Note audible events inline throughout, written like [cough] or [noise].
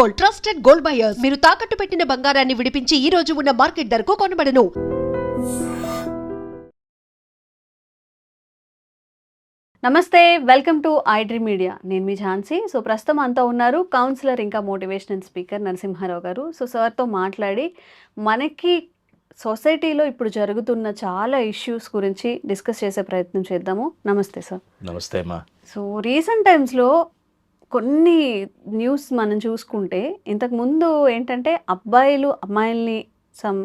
Gold trusted gold buyers. మీరు తాకట్టు పెట్టిన బంగారాన్ని విడిపించి ఈ రోజు ఉన్న మార్కెట్ ధరకు కొనబడను. నమస్తే వెల్కమ్ టు ఐడ్రీ మీడియా. నేను మీ ఝాన్సీ. సో ప్రస్తుతం అంతా ఉన్నారు కౌన్సిలర్ ఇంకా మోటివేషనల్ స్పీకర్ నరసింహారావు గారు. సో సార్తో మాట్లాడి మనకి సొసైటీలో ఇప్పుడు జరుగుతున్న చాలా ఇష్యూస్ గురించి డిస్కస్ చేసే ప్రయత్నం చేద్దాము. నమస్తే సార్. నమస్తే అమ్మా. సో రీసెంట్ టైమ్స్లో కొన్ని న్యూస్ మనం చూసుకుంటే ఇంతకుముందు ఏంటంటే అబ్బాయిలు అమ్మాయిల్ని సమ్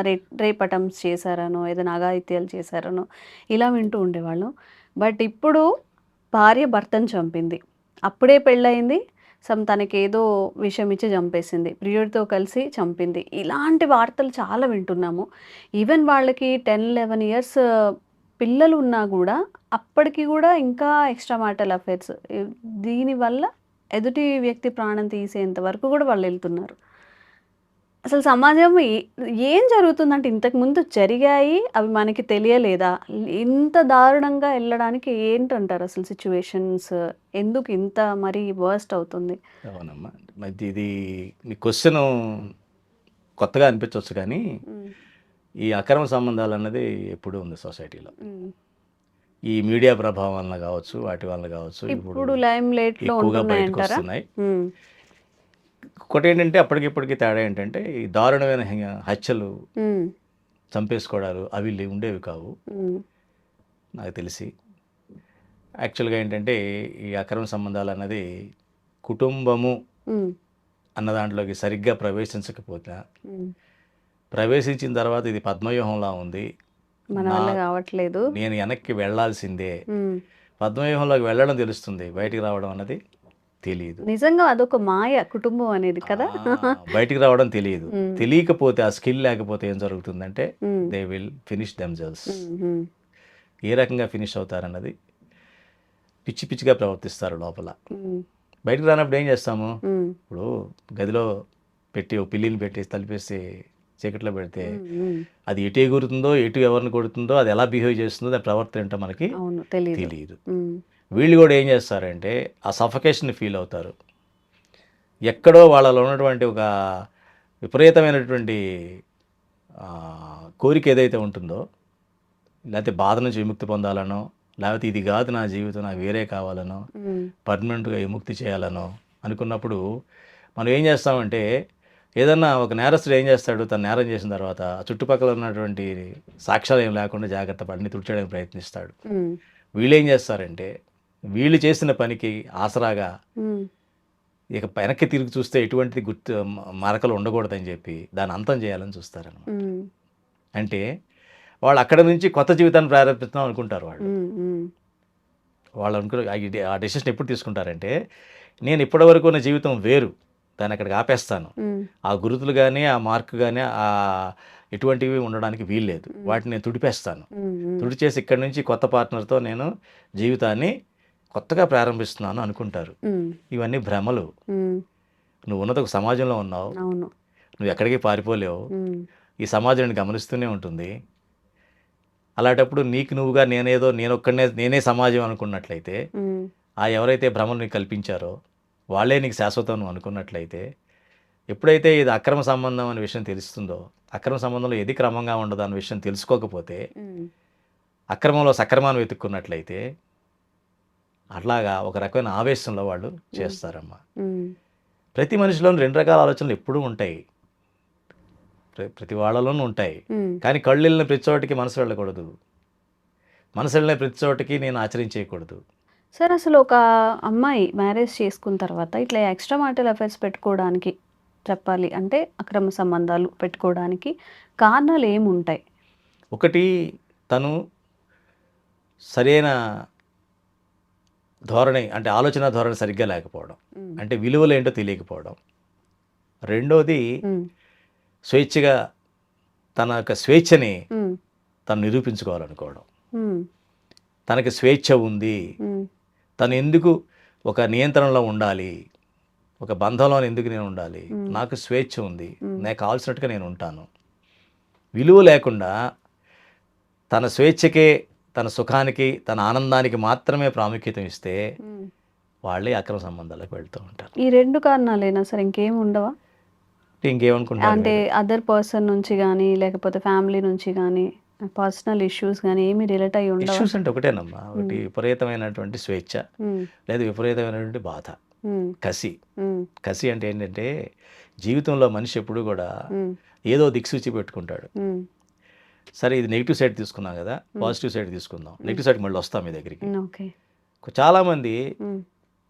రే రేపటమ్స్ చేశారనో ఏదైనా అఘాయిత్యాలు చేశారనో ఇలా వింటూ ఉండేవాళ్ళం. బట్ ఇప్పుడు భార్య భర్తను చంపింది. అప్పుడే పెళ్ళయింది. సమ్ తనకి ఏదో విషయం ఇచ్చి చంపేసింది. ప్రియుడితో కలిసి చంపింది. ఇలాంటి వార్తలు చాలా వింటున్నాము. ఈవెన్ వాళ్ళకి టెన్ లెవెన్ ఇయర్స్ పిల్లలు ఉన్నా కూడా అప్పటికి కూడా ఇంకా ఎక్స్ట్రా మ్యాటల్ అఫైర్స్. దీనివల్ల ఎదుటి వ్యక్తి ప్రాణం తీసేంత వరకు కూడా వాళ్ళు వెళ్తున్నారు. అసలు సమాజం ఏ- జరుగుతుందంటే ఇంతకు ముందు జరిగాయి అవి మనకి తెలియలేదా? ఇంత దారుణంగా వెళ్ళడానికి ఏంటంటారు అసలు సిచ్యువేషన్స్ ఎందుకు ఇంత మరీ వర్స్ట్ అవుతుంది? అవునమ్మా. ఇది నీ క్వశ్చన్ కొత్తగా అనిపించవచ్చు కానీ ఈ అక్రమ సంబంధాలు అన్నది ఎప్పుడూ ఉంది సొసైటీలో. ఈ మీడియా ప్రభావం వలన కావచ్చు వాటి వలన కావచ్చు ఇప్పుడు ఎక్కువగా బయటకు వస్తున్నాయి. ఒకటి ఏంటంటే అప్పటికిప్పటికి తేడా ఏంటంటే ఈ దారుణమైన హత్యలు చంపేసుకోవడాలు అవి ఉండేవి కావు. నాకు తెలిసి. యాక్చువల్గా ఏంటంటే ఈ అక్రమ సంబంధాలు అన్నది కుటుంబము అన్న దాంట్లోకి సరిగ్గా ప్రవేశించకపోతే. ప్రవేశించిన తర్వాత ఇది పద్మవ్యూహంలా ఉంది. మన వల్ల కావట్లేదు. నేను వెనక్కి వెళ్ళాల్సిందే. పద్మవ్యూహంలోకి వెళ్ళడం తెలుస్తుంది. బయటికి రావడం అన్నది తెలియదు. నిజంగా అదొక మాయ కుటుంబం అనేది కదా? బయటికి రావడం తెలియదు. తెలియకపోతే ఆ స్కిల్ లేకపోతే ఏం జరుగుతుందంటే దే విల్ ఫినిష్ దెమ్సెల్స్ ఏ రకంగా ఫినిష్ అవుతారన్నది పిచ్చి పిచ్చిగా ప్రవర్తిస్తారు లోపల. బయటికి రానప్పుడు ఏం చేస్తాము? ఇప్పుడు గదిలో పెట్టి ఓ పిల్లిని పెట్టి తలిపేసి చీకట్లో పెడితే. అది ఎటు ఎగురుతుందో ఎటు ఎవరిని కొడుతుందో అది ఎలా బిహేవ్ చేస్తుందో దాని ప్రవర్తన ఏంటో మనకి తెలియదు వీళ్ళు కూడా ఏం చేస్తారంటే ఆ సఫకేషన్ ఫీల్ అవుతారు. ఎక్కడో వాళ్ళలో ఉన్నటువంటి ఒక విపరీతమైనటువంటి కోరిక ఏదైతే ఉంటుందో లేకపోతే బాధ నుంచి విముక్తి పొందాలనో లేకపోతే ఇది కాదు నా జీవితం నాకు వేరే కావాలనో పర్మనెంట్గా విముక్తి చేయాలనో అనుకున్నప్పుడు మనం ఏం చేస్తామంటే ఏదన్నా ఒక నేరస్తుడు ఏం చేస్తాడు? తను నేరం చేసిన తర్వాత చుట్టుపక్కల ఉన్నటువంటి సాక్ష్యాలు ఏం లేకుండా జాగ్రత్త పడిని తుడిచేయడానికి ప్రయత్నిస్తాడు. వీళ్ళు ఏం చేస్తారంటే వీళ్ళు చేసిన పనికి ఆసరాగా ఇక వెనక్కి తిరిగి చూస్తే ఎటువంటిది గుర్తు మరకలు ఉండకూడదని చెప్పి దాన్ని అంతం చేయాలని చూస్తారన్నమాట. ఉమ్, అంటే వాళ్ళు అక్కడ నుంచి కొత్త జీవితాన్ని ప్రారంభిస్తాం అనుకుంటారు వాళ్ళు. వాళ్ళు అనుకున్న ఇడి- ఆ డెసిషన్ ఎప్పుడు తీసుకుంటారంటే నేను ఇప్పటివరకు ఉన్న జీవితం వేరు. దాన్ని అక్కడికి ఆపేస్తాను ఆ గురుతులు కానీ ఆ మార్క్ కానీ ఆ ఎటువంటివి ఉండడానికి వీల్లేదు. వాటిని నేను తుడిపేస్తాను. తుడిచేసి ఇక్కడి నుంచి కొత్త పార్ట్నర్తో నేను జీవితాన్ని కొత్తగా ప్రారంభిస్తున్నాను అనుకుంటారు. ఇవన్నీ భ్రమలు. నువ్వు ఉన్నది ఒక సమాజంలో ఉన్నావు. నువ్వు ఎక్కడికి పారిపోలేవు. ఈ సమాజం నిన్ను గమనిస్తూనే ఉంటుంది. అలాంటప్పుడు నీకు నువ్వుగా నేనేదో నేను ఒక్కడనే నేనే సమాజం అనుకున్నట్లయితే ఆ ఎవరైతే భ్రమలు నీకు కల్పించారో వాళ్ళే నీకు శాశ్వతం నువ్వు అనుకున్నట్లయితే ఎప్పుడైతే ఇది అక్రమ సంబంధం అనే విషయం తెలుస్తుందో అక్రమ సంబంధంలో ఏది క్రమంగా ఉండదు అన్న విషయం తెలుసుకోకపోతే అక్రమంలో సక్రమాన్ని వెతుక్కున్నట్లయితే అట్లాగా ఒక రకమైన ఆవేశంలో వాళ్ళు చేస్తారమ్మా. ప్రతి మనిషిలోనూ రెండు రకాల ఆలోచనలు ఎప్పుడూ ఉంటాయి. ప్ర- ప్రతి వాళ్ళలోనూ ఉంటాయి. కానీ కళ్ళు వెళ్ళిన ప్రతి చోటికి మనసు వెళ్ళకూడదు. మనసు వెళ్ళిన ప్రతి చోటికి నేను ఆచరించేయకూడదు. సార్ అసలు ఒక అమ్మాయి మ్యారేజ్ చేసుకున్న తర్వాత ఇట్లా ఎక్స్ట్రా మాటల్ అఫైర్స్ పెట్టుకోవడానికి చెప్పాలి అంటే అక్రమ సంబంధాలు పెట్టుకోవడానికి కారణాలు ఏముంటాయి? ఒకటి తను సరైన ధోరణి అంటే ఆలోచన ధోరణి సరిగ్గా లేకపోవడం. అంటే విలువలు ఏంటో తెలియకపోవడం. రెండోది స్వేచ్ఛగా తన యొక్క స్వేచ్ఛని తను నిరూపించుకోవాలనుకోవడం. తనకి స్వేచ్ఛ ఉంది. తను ఎందుకు ఒక నియంత్రణలో ఉండాలి? ఒక బంధంలో ఎందుకు నేను ఉండాలి. నాకు స్వేచ్ఛ ఉంది. నాకు కావాల్సినట్టుగా నేను ఉంటాను. విలువ లేకుండా తన స్వేచ్ఛకే తన సుఖానికి తన ఆనందానికి మాత్రమే ప్రాముఖ్యత ఇస్తే వాళ్ళే అక్రమ సంబంధాలకు వెళ్తూ ఉంటారు. ఈ రెండు కారణాలేనా సార్? ఇంకేం ఉండవా? అంటే ఇంకేమనుకుంటారు? అంటే? అదర్ పర్సన్ నుంచి కానీ లేకపోతే ఫ్యామిలీ నుంచి కానీ పర్సనల్ ఇష్యూస్ కానీ ఏమి రిలేట్ అయ్యి ఉండవా? ఇష్యూస్ అంటే ఒకటేనమ్మా. ఒకటి విపరీతమైనటువంటి స్వేచ్ఛ లేదా విపరీతమైనటువంటి బాధ. కసి. కసి అంటే ఏంటంటే జీవితంలో మనిషి ఎప్పుడు కూడా ఏదో దిక్సూచి పెట్టుకుంటాడు. సరే ఇది నెగిటివ్ సైడ్ తీసుకున్నాం కదా పాజిటివ్ సైడ్ తీసుకుందాం. నెగిటివ్ సైడ్ మళ్ళీ వస్తాం మీ దగ్గరికి. చాలామంది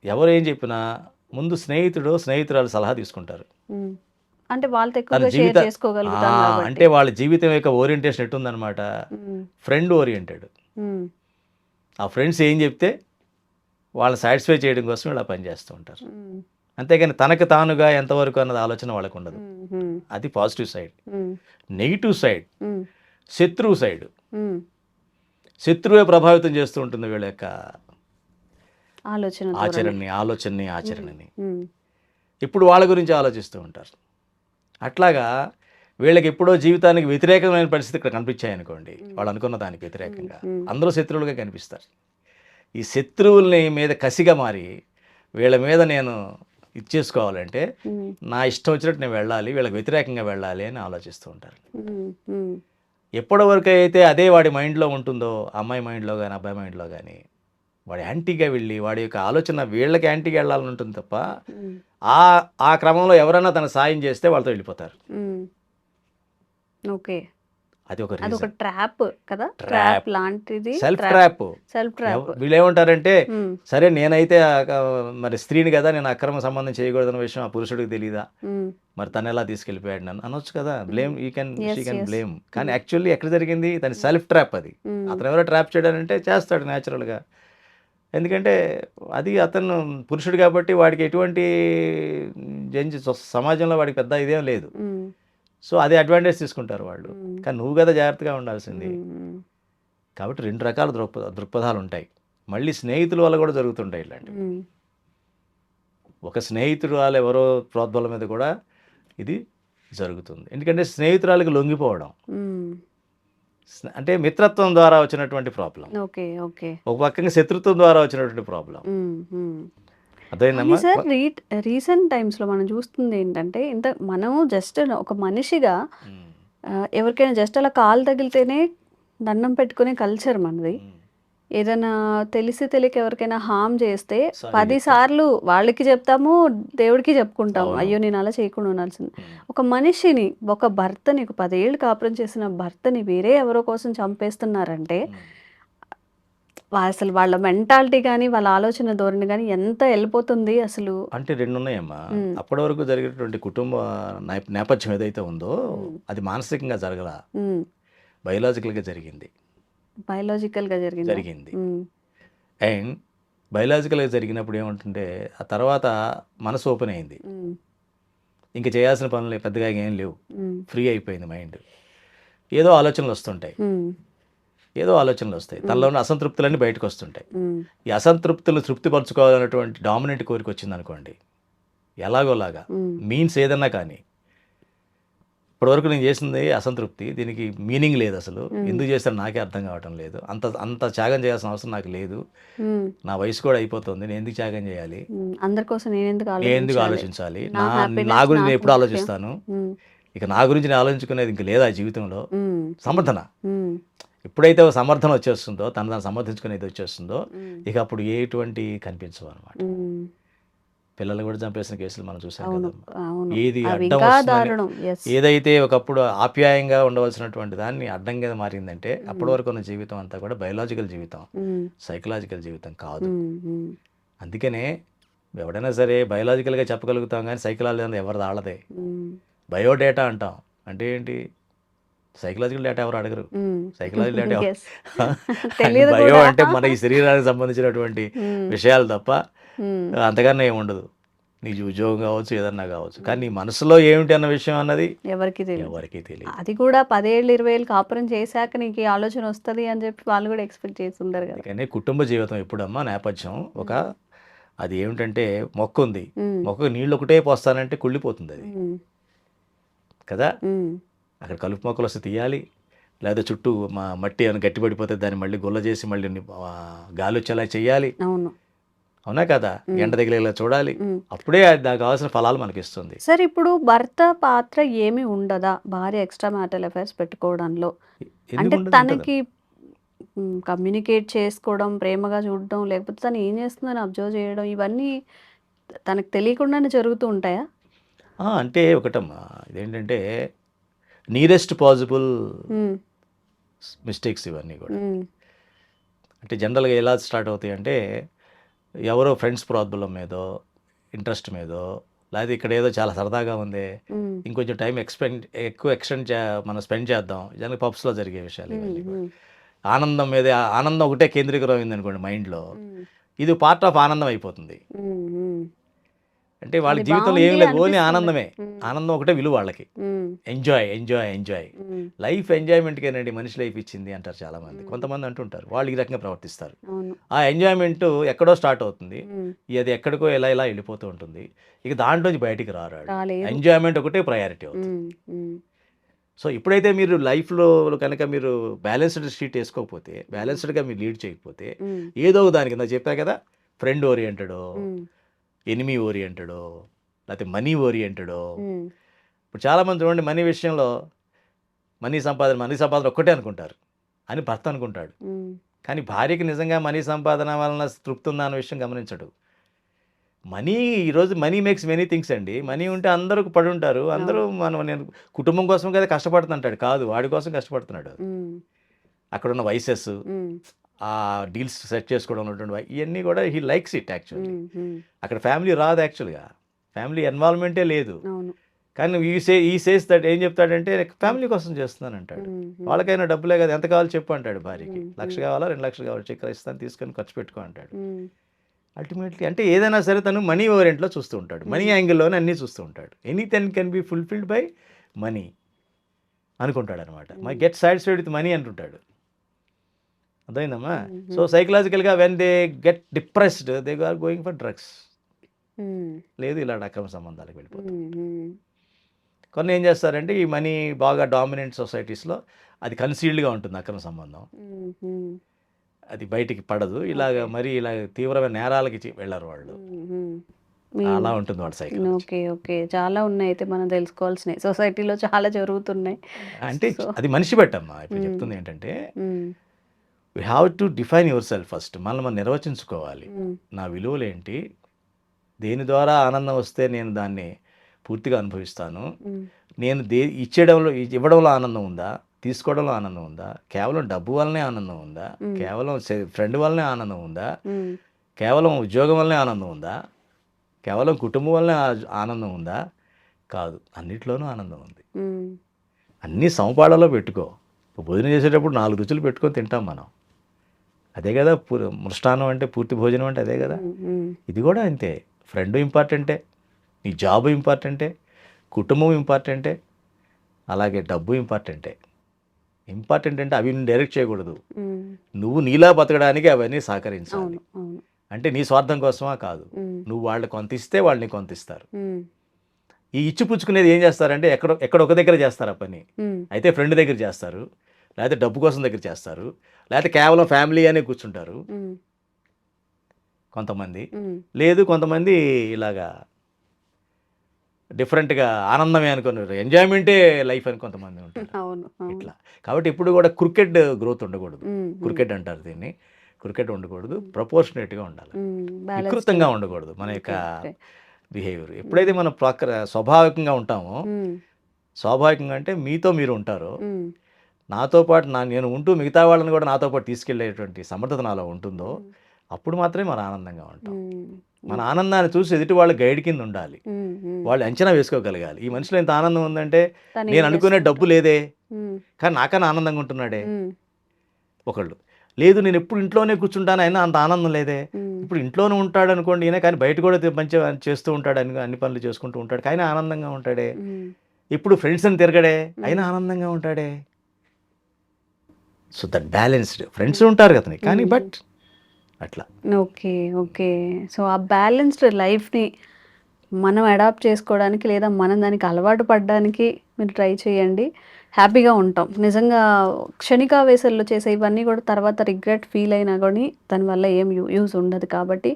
ఎవరు ఏం చెప్పినా ముందు స్నేహితుడు స్నేహితురాలు సలహా తీసుకుంటారు. అంటే వాళ్ళతో ఎక్కువగా షేర్ చేసుకోగలుగుతాం అంటే వాళ్ళ జీవితం యొక్క ఓరియంటేషన్ ఎట్టుందనమాట ఫ్రెండ్ ఓరియంటెడ్ ఆ ఫ్రెండ్స్ ఏం చెప్తే వాళ్ళని సాటిస్ఫై చేయడం కోసం ఇలా పనిచేస్తూ ఉంటారు. అంతేగాని తనకు తానుగా ఎంతవరకు అన్నది ఆలోచన వాళ్ళకు ఉండదు అది పాజిటివ్ సైడ్ నెగిటివ్ సైడ్ శత్రువు సైడ్. శత్రువే ప్రభావితం చేస్తూ ఉంటుంది వీళ్ళ యొక్క ఆలోచన. ఆచరణని ఆలోచనని ఆచరణని. ఇప్పుడు వాళ్ళ గురించి ఆలోచిస్తూ ఉంటారు. అట్లాగా వీళ్ళకి ఎప్పుడో జీవితానికి వ్యతిరేకమైన పరిస్థితి ఇక్కడ కనిపించాయి అనుకోండి. వాళ్ళు అనుకున్న దానికి వ్యతిరేకంగా. అందరూ శత్రువులుగా కనిపిస్తారు. ఈ శత్రువుల్ని మీద కసిగా మారి వీళ్ళ మీద నేను ఇచ్చేసుకోవాలంటే నా ఇష్టం వచ్చినట్టు నేను వెళ్ళాలి వీళ్ళకి వ్యతిరేకంగా వెళ్ళాలి అని ఆలోచిస్తూ ఉంటారు. ఉమ్, ఉమ్, ఎప్పటి వరకు అయితే అదే వాడి మైండ్లో ఉంటుందో అమ్మాయి మైండ్లో కానీ అబ్బాయి మైండ్లో కానీ వాడి యాంటీగా వెళ్ళి వాడి యొక్క ఆలోచన వీళ్ళకి యాంటీగా వెళ్ళాలని ఉంటుంది తప్ప ఆ ఆ క్రమంలో ఎవరైనా తన సాయం చేస్తే వాళ్ళతో వెళ్ళిపోతారు. ఓకే. అది ఒక అది ఒక ట్రాప్ కదా. ట్రాప్. లాంటిది. Self trap. Self trap. వీళ్ళు ఏమంటారంటే సరే నేనైతే మరి స్త్రీని కదా నేను అక్రమ సంబంధం చేయకూడదన్న విషయం ఆ పురుషుడికి తెలియదా మరి తను ఎలా తీసుకెళ్ళిపోయాడు నన్ను? అనొచ్చు కదా. Blame he can she can. Blame కానీ యాక్చువల్లీ ఎక్కడ జరిగింది? తన సెల్ఫ్ ట్రాప్ అది. అతను ఎవరో ట్రాప్ చేయడానంటే చేస్తాడు న్యాచురల్గా ఎందుకంటే అది అతను పురుషుడు కాబట్టి వాడికి ఎటువంటి జంజి సమాజంలో వాడికి పెద్ద ఇదేం లేదు. సో అదే అడ్వాంటేజ్ తీసుకుంటారు వాళ్ళు కానీ నువ్వు కదా జాగ్రత్తగా ఉండాల్సింది. కాబట్టి రెండు రకాల దృక్పథ దృక్పథాలు ఉంటాయి. మళ్ళీ స్నేహితుల వల్ల కూడా జరుగుతుంటాయి ఇలాంటివి. ఒక స్నేహితురాలు ఎవరో ప్రోద్బలం మీద కూడా ఇది జరుగుతుంది. ఎందుకంటే స్నేహితురాలకి లొంగిపోవడం. అంటే మిత్రత్వం ద్వారా వచ్చినటువంటి ప్రాబ్లం. Okay okay. ఒక పక్కన శత్రుత్వం ద్వారా వచ్చినటువంటి ప్రాబ్లం. సార్ రీ రీసెంట్ టైమ్స్లో మనం చూస్తుంది ఏంటంటే ఇంత మనం జస్ట్ ఒక మనిషిగా ఎవరికైనా జస్ట్ అలా కాలు తగిలితేనే దండం పెట్టుకునే కల్చర్ మనది. ఏదైనా తెలిసి తెలియక ఎవరికైనా హామ్ చేస్తే Sorry పది చెప్తాం. సార్లు వాళ్ళకి చెప్తాము దేవుడికి చెప్పుకుంటాము. అయ్యో నేను అలా చేయకుండా ఉండాల్సింది. ఒక మనిషిని ఒక భర్తని ఒక పదేళ్ళు కాపురం చేసిన భర్తని వేరే ఎవరో కోసం చంపేస్తున్నారంటే అసలు వాళ్ళ మెంటాలిటీ కానీ వాళ్ళ ఆలోచన ధోరణి కానీ ఎంత వెళ్ళిపోతుంది అసలు అంటే రెండు ఉన్నాయమ్మా. అప్పటి వరకు జరిగినటువంటి కుటుంబ నేప- నేపథ్యం ఏదైతే ఉందో. అది మానసికంగా జరగల బయలాజికల్గా జరిగింది బయలాజికల్గా జరిగింది. జరిగింది అండ్ బయలాజికల్గా జరిగినప్పుడు ఏమంటుంటే ఆ తర్వాత మనసు ఓపెన్ అయింది. ఇంకా చేయాల్సిన పనులు పెద్దగా ఏం లేవు. ఫ్రీ అయిపోయింది మైండ్. ఏదో ఆలోచనలు వస్తుంటాయి. ఏదో ఆలోచనలు వస్తాయి. తనలో ఉన్న అసంతృప్తులన్నీ బయటకు వస్తుంటాయి. ఈ అసంతృప్తులు తృప్తిపరచుకోవాలన్నటువంటి డామినెంట్ కోరిక వచ్చింది అనుకోండి ఎలాగోలాగా మీన్స్ ఏదన్నా కానీ ఇప్పటివరకు నేను చేసింది అసంతృప్తి. దీనికి మీనింగ్ లేదు అసలు. ఎందుకు చేస్తారో నాకే అర్థం కావటం లేదు. అంత అంత త్యాగం చేయాల్సిన అవసరం నాకు లేదు. నా వయసు కూడా అయిపోతుంది. నేను ఎందుకు త్యాగం చేయాలి? అందరి కోసం నేను ఎందుకు ఆలోచించాలి? నా నా గురించి నేను ఎప్పుడు. ఆలోచిస్తాను? ఇక నా గురించి నేను ఆలోచించుకునేది ఇంక లేదా జీవితంలో? సమర్థన. ఎప్పుడైతే సమర్థన వచ్చేస్తుందో తను దాన్ని సమర్థించుకునేది వచ్చేస్తుందో ఇక అప్పుడు ఎటువంటి కనిపించవు అనమాట. పిల్లలు కూడా చంపేసిన కేసులు మనం చూసాం కదా ఏది అడ్డం ఏదైతే ఒకప్పుడు ఆప్యాయంగా ఉండవలసినటువంటి దాన్ని అడ్డంగా మారిందంటే అప్పటి వరకు ఉన్న జీవితం అంతా కూడా బయలాజికల్ జీవితం సైకలాజికల్ జీవితం కాదు. అందుకనే ఎవడైనా సరే బయలాజికల్గా చెప్పగలుగుతాం కానీ సైకలాజీ అనేది ఎవరిది ఆళ్ళదే. బయోడేటా అంటాం. అంటే ఏంటి? సైకలాజికల్ డేటా ఎవరు అడగరు? సైకలాజికల్ డేటా [laughs] ఎవరు- బయో. అంటే మన ఈ శరీరానికి సంబంధించినటువంటి విషయాలు తప్ప అంతకన్నా ఏమి ఉండదు నీ ఉద్యోగం కావచ్చు ఏదన్నా కావచ్చు. కానీ నీ మనసులో ఏమిటి అన్న విషయం అన్నది ఎవరికి తెలియదు ఎవరికీ తెలియదు అది కూడా పదేళ్ళు ఇరవై ఏళ్ళు కాపురం చేశాక నీకు ఈ ఆలోచన వస్తది అని చెప్పి వాళ్ళు కూడా ఎక్స్పెక్ట్ చేసి ఉండరు కదా. అందుకని కుటుంబ జీవితం ఎప్పుడమ్మా నేపథ్యం. ఒక అది ఏమిటంటే మొక్క ఉంది. ఉమ్, మొక్కకు నీళ్ళు ఒకటే పోస్తానంటే కుళ్ళిపోతుంది అది. కదా? అక్కడ కలుపు మొక్కలు వస్తే తీయాలి. లేదా చుట్టూ మా మట్టి ఏమైనా గట్టిపడిపోతే దాన్ని మళ్ళీ గుల్ల చేసి మళ్ళీ గాలి వచ్చేలా చేయాలి. అవును. అవునా కదా? ఎండ తగిలేలా చూడాలి. అప్పుడే దానికి కావాల్సిన ఫలాలు మనకి ఇస్తుంది సార్ ఇప్పుడు భర్త పాత్ర ఏమీ ఉండదా? భార్య ఎక్స్ట్రా మ్యాటల్ అఫైర్స్ పెట్టుకోవడంలో? అంటే? తనకి కమ్యూనికేట్ చేసుకోవడం ప్రేమగా చూడడం లేకపోతే తను ఏం చేస్తుందని అబ్జర్వ్ చేయడం ఇవన్నీ తనకు తెలియకుండానే జరుగుతూ ఉంటాయా? అంటే ఒకటమ్మా. ఇదేంటంటే నియరెస్ట్ పాసిబుల్ మిస్టేక్స్ ఇవన్నీ కూడా. అంటే జనరల్గా ఎలా స్టార్ట్ అవుతాయి అంటే ఎవరో ఫ్రెండ్స్ ప్రాబ్లం మీదో ఇంట్రెస్ట్ మీదో లేకపోతే ఇక్కడ ఏదో చాలా సరదాగా ఉంది. ఇంకొంచెం టైం ఎక్స్పెండ్ ఎక్కువ ఎక్స్టెండ్ చే మనం స్పెండ్ చేద్దాం. ఇదానికి పబ్స్లో జరిగే విషయాలు ఇవన్నీ ఆనందం మీద ఆనందం ఒకటే కేంద్రీకరమైంది అనుకోండి మైండ్లో ఇది పార్ట్ ఆఫ్ ఆనందం అయిపోతుంది. అంటే వాళ్ళ జీవితంలో ఏం లేదు ఓన్లీ. ఆనందమే. ఆనందం ఒకటే విలువ వాళ్ళకి. ఎంజాయ్ ఎంజాయ్ ఎంజాయ్ లైఫ్ ఎంజాయ్మెంట్కేనండి మనిషి లైఫ్ ఇచ్చింది అంటారు చాలామంది. మ్మ్. కొంతమంది అంటుంటారు వాళ్ళు ఈ రకంగా ప్రవర్తిస్తారు. ఆ ఎంజాయ్మెంట్ ఎక్కడో స్టార్ట్ అవుతుంది. అది ఎక్కడికో ఎలా ఇలా వెళ్ళిపోతూ ఉంటుంది. ఇక దాంట్లోంచి బయటికి రారాడు ఎంజాయ్మెంట్ ఒకటే ప్రయారిటీ అవుతుంది. సో ఇప్పుడైతే మీరు లైఫ్లో కనుక మీరు బ్యాలెన్స్డ్ షీట్ వేసుకోకపోతే బ్యాలెన్స్డ్గా మీరు లీడ్ చేయకపోతే ఏదో ఒక దానికి నా చెప్పా కదా ఫ్రెండ్ ఓరియంటెడో ఎనిమీ ఓరియంటెడో లేకపోతే మనీ ఓరియంటెడో ఇప్పుడు చాలామంది చూడండి మనీ విషయంలో మనీ సంపాదన మనీ సంపాదన ఒక్కటే అనుకుంటారు అని భర్త అనుకుంటాడు. కానీ భార్యకి నిజంగా మనీ సంపాదన వలన తృప్తి ఉందా అన్న విషయం గమనించడు. మనీ ఈరోజు మనీ మేక్స్ మెనీ థింగ్స్ అండి. మనీ ఉంటే అందరూ పడి ఉంటారు. అందరూ మనం నేను కుటుంబం కోసం కదా కష్టపడుతుంటాడు. కాదు వాడి కోసం కష్టపడుతున్నాడు. అక్కడ ఉన్న వయసెస్ ఆ డీల్స్ సెట్ చేసుకోవడం ఉన్నటువంటి ఇవన్నీ కూడా హీ లైక్స్ ఇట్ యాక్చువల్లీ. అక్కడ ఫ్యామిలీ రాదు యాక్చువల్గా. ఫ్యామిలీ ఇన్వాల్వ్మెంటే లేదు. కానీ ఈ సే ఈ సేస్ దట్ ఏం చెప్తాడంటే ఫ్యామిలీ కోసం చేస్తున్నాను అంటాడు. వాళ్ళకైనా డబ్బులే కదా ఎంత కావాలో చెప్పు అంటాడు భార్యకి. లక్ష కావాలా రెండు లక్షలు కావాలి చక్కెర ఇస్తాను తీసుకొని ఖర్చు పెట్టుకో అంటాడు. అల్టిమేట్లీ అంటే ఏదైనా సరే తను మనీ ఓరియంట్లో చూస్తూ ఉంటాడు. మనీ యాంగిల్లోనే అన్నీ చూస్తూ ఉంటాడు. Anything can be fulfilled by money అనుకుంటాడు అనమాట my get satisfied with money అంటుంటాడు. అర్థమైందమ్మా? మ్మ్. సో సైకలాజికల్గా when they get depressed they are going for drugs లేదు ఇలా అక్రమ సంబంధాలకు ఉమ్, కొన్ని ఏం చేస్తారంటే ఈ మనీ బాగా డామినెంట్ సొసైటీస్లో అది కన్సీల్డ్గా ఉంటుంది అక్రమ సంబంధం. అది బయటికి పడదు. ఇలాగ మరి ఇలా తీవ్రమైన నేరాలకి వెళ్ళరు వాళ్ళు. అలా ఉంటుంది వాళ్ళ సైకిల్ ఓకే ఓకే. చాలా ఉన్నాయి. అయితే మనం తెలుసుకోవాల్సినవి. సొసైటీలో చాలా జరుగుతున్నాయి. అంటే అది మనిషి పెట్టమ్మా ఇప్పుడు. చెప్తుంది ఏంటంటే we have to define yourself first మనల్ని మనం నిర్వచించుకోవాలి. ఉమ్, నా విలువలు ఏంటి దేని ద్వారా ఆనందం వస్తే నేను దాన్ని పూర్తిగా అనుభవిస్తాను? ఉమ్, నేను దే ఇచ్చేయడంలో ఇవ్వడంలో ఆనందం ఉందా? తీసుకోవడంలో ఆనందం ఉందా? కేవలం డబ్బు వల్లనే ఆనందం ఉందా? మ్మ్. కేవలం ఫ్రెండ్ వల్లనే ఆనందం ఉందా? కేవలం ఉద్యోగం వల్లనే ఆనందం ఉందా? కేవలం కుటుంబం వల్లనే ఆనందం ఉందా? కాదు. అన్నిట్లోనూ ఆనందం ఉంది. అన్నీ సమపాళలో పెట్టుకో. భోజనం చేసేటప్పుడు నాలుగు రుచులు పెట్టుకొని తింటాం మనం. అదే కదా మృష్టాన్నం అంటే పూర్తి భోజనం అంటే అదే కదా. ఇది కూడా అంతే. ఫ్రెండ్ ఇంపార్టెంటే నీ జాబ్ ఇంపార్టెంటే కుటుంబం ఇంపార్టెంటే అలాగే డబ్బు ఇంపార్టెంటే. ఇంపార్టెంట్ అంటే అవి డైరెక్ట్ చేయకూడదు. నువ్వు నీలా బతకడానికి అవన్నీ సహకరించాలి. అంటే నీ స్వార్థం కోసమా కాదు. నువ్వు వాళ్ళకి కొంత ఇస్తే వాళ్ళని కొంత ఇస్తారు. ఈ ఇచ్చి పుచ్చుకునేది ఏం చేస్తారంటే ఎక్కడ ఎక్కడ ఒక దగ్గర చేస్తారు ఆ పని. అయితే ఫ్రెండ్ దగ్గర చేస్తారు. లేకపోతే డబ్బు కోసం దగ్గర చేస్తారు. లేకపోతే కేవలం ఫ్యామిలీ అనే కూర్చుంటారు. కొంతమంది. లేదు కొంతమంది ఇలాగా డిఫరెంట్గా ఆనందమే అనుకున్నారు. ఎంజాయ్మెంటే లైఫ్ అని కొంతమంది ఉంటారు. [laughs] ఇట్లా. కాబట్టి ఇప్పుడు కూడా క్రికెట్ గ్రోత్ ఉండకూడదు. క్రికెట్ అంటారు దీన్ని. క్రికెట్ ఉండకూడదు. ప్రపోర్షనేట్గా ఉండాలి. వికృతంగా ఉండకూడదు మన యొక్క. బిహేవియర్ ఎప్పుడైతే మనం ప్రక స్వాభావికంగా ఉంటామో స్వాభావికంగా అంటే మీతో మీరు ఉంటారో నాతో పాటు నా నేను ఉంటూ మిగతా వాళ్ళని కూడా నాతో పాటు తీసుకెళ్ళేటువంటి సమర్థత నాలో ఉంటుందో అప్పుడు మాత్రమే మనం ఆనందంగా ఉంటాం. మన ఆనందాన్ని చూసి ఎదుటి వాళ్ళు గైడ్ కింద ఉండాలి. వాళ్ళు అంచనా వేసుకోగలగాలి. ఈ మనిషిలో ఎంత ఆనందం ఉందంటే నేను అనుకునే? డబ్బు లేదే. కానీ నాకన్నా ఆనందంగా ఉంటున్నాడే. ఒకళ్ళు. లేదు నేను ఎప్పుడు ఇంట్లోనే కూర్చుంటాను అయినా అంత ఆనందం లేదే. ఇప్పుడు ఇంట్లోనే ఉంటాడు అనుకోండి ఈయన కానీ బయట కూడా మంచిగా చేస్తూ ఉంటాడు అన్ని అన్ని పనులు చేసుకుంటూ ఉంటాడు కానీ ఆనందంగా ఉంటాడే. ఇప్పుడు ఫ్రెండ్స్ అని తిరగడే అయినా ఆనందంగా ఉంటాడే. సో దట్ బ్యాలెన్స్డ్ ఫ్రెండ్స్ ఉంటారు కదా కానీ. బట్ అట్లా. Okay okay. సో ఆ బ్యాలెన్స్డ్ లైఫ్ని మనం అడాప్ట్ చేసుకోవడానికి లేదా మనం దానికి అలవాటు పడడానికి మీరు ట్రై చేయండి. హ్యాపీగా ఉంటాం. నిజంగా క్షణికావేశాల్లో చేసే ఇవన్నీ కూడా తర్వాత రిగ్రెట్ ఫీల్ అయినా కానీ దానివల్ల ఏం యూజ్ ఉండదు. కాబట్టి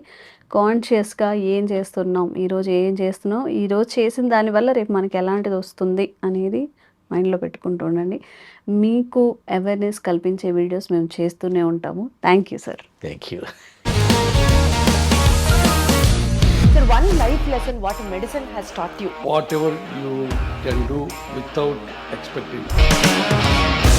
కాన్షియస్గా ఏం చేస్తున్నాం ఈరోజు ఏం చేస్తున్నాం ఈరోజు చేసిన దానివల్ల రేపు మనకి ఎలాంటిది వస్తుంది అనేది మైండ్లో పెట్టుకుంటూ ఉండండి మీకు అవేర్నెస్ కల్పించే వీడియోస్ మేము చేస్తూనే ఉంటాము thank you sir thank you Sir, one life lesson what medicine has taught you. whatever you can do without expecting.